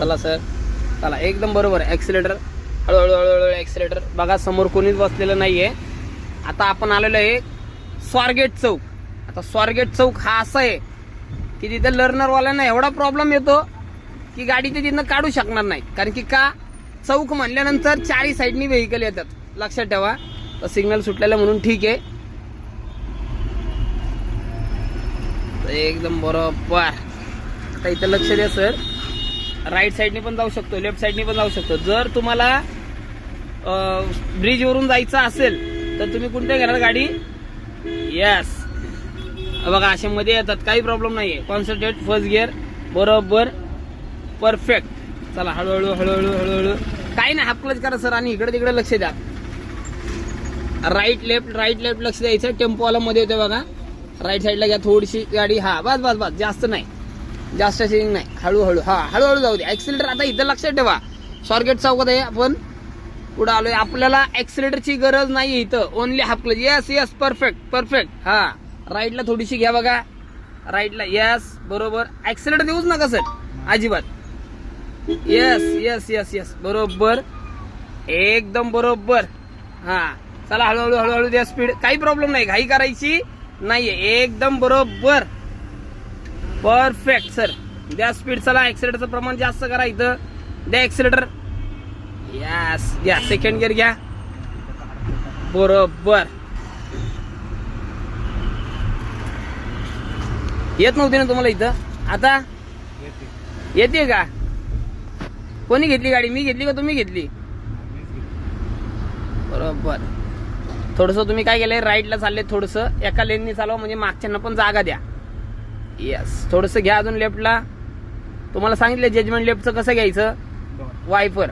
चला सर. चला एकदम बरोबर. ॲक्सिलेटर हळूहळू हळूहळू ॲक्सिलेटर बघा समोर कोणीच बसलेलं नाही आहे आता आपण आलेलो आहे स्वारगेट चौक. आता स्वारगेट चौक हा असा आहे की तिथे लर्नरवाल्यांना एवढा प्रॉब्लेम येतो की गाडी ते तिथनं काढू शकणार नाही कारण की का? चौक म्हणल्यानंतर चारही साईडनी व्हेकल येतात. लक्षात ठेवा. तर सिग्नल सुटलेलं म्हणून ठीक आहे. एकदम बरोबर. आता इथं लक्ष द्या सर. राईट साईडने पण जाऊ शकतो लेफ्ट साईडने पण जाऊ शकतो. जर तुम्हाला ब्रिजवरून जायचं असेल तर तुम्ही कुठे घेणार गाडी? यस बघा असे मध्ये येतात. काही प्रॉब्लेम नाही आहे कॉन्सन्ट्रेट फर्स्ट गिअर बरोबर परफेक्ट चला हळूहळू हळूहळू हळूहळू. काही नाही हाफ क्लच करा सर आणि इकडे तिकडे लक्ष द्या. राईट लेफ्ट राईट लेफ्ट लक्ष द्यायचं. टेम्पोवाला मध्ये येते बघा. राईट साईडला घ्या थोडीशी गाडी. हा बस बस बस. जास्त नाही. जास्त शेअरिंग नाही. हळूहळू. हा हळूहळू जाऊ दे. ॲक्सिलेटर आता इथं लक्षात ठेवा. स्वारगेट चौकात आहे आपण पुढे आलोय. आपल्याला ऍक्सिलेटरची गरज नाही इथं. Only half clutch yes yes perfect perfect हा राईटला थोडीशी घ्या बघा. राईटला येस बरोबर. ऍक्सिलेटर देऊच नका सर अजिबात. येस येस येस येस बरोबर. एकदम बरोबर. हा चला हळूहळू हळूहळू द्या स्पीड काही प्रॉब्लेम नाही. घाई करायची नाहीये. एकदम बरोबर. परफेक्ट सर द्या स्पीड चला. ऍक्सिलेटरचं प्रमाण जास्त करा इथं. द्या ऍक्सिलेटर यास घ्या. सेकंड गिअर घ्या. बरोबर. येत नव्हती ना तुम्हाला इथं? आता? येते का? कोणी घेतली गाडी? मी घेतली का तुम्ही घेतली? बरोबर. थोडस तुम्ही काय केलंय? राईटला चालले थोडस. एका लेननी चालवा. म्हणजे मागच्यांना पण जागा द्या. येस थोडस घ्या अजून लेफ्टला तुम्हाला सांगितलं जजमेंट लेफ्टचं कसं घ्यायचं? वायफर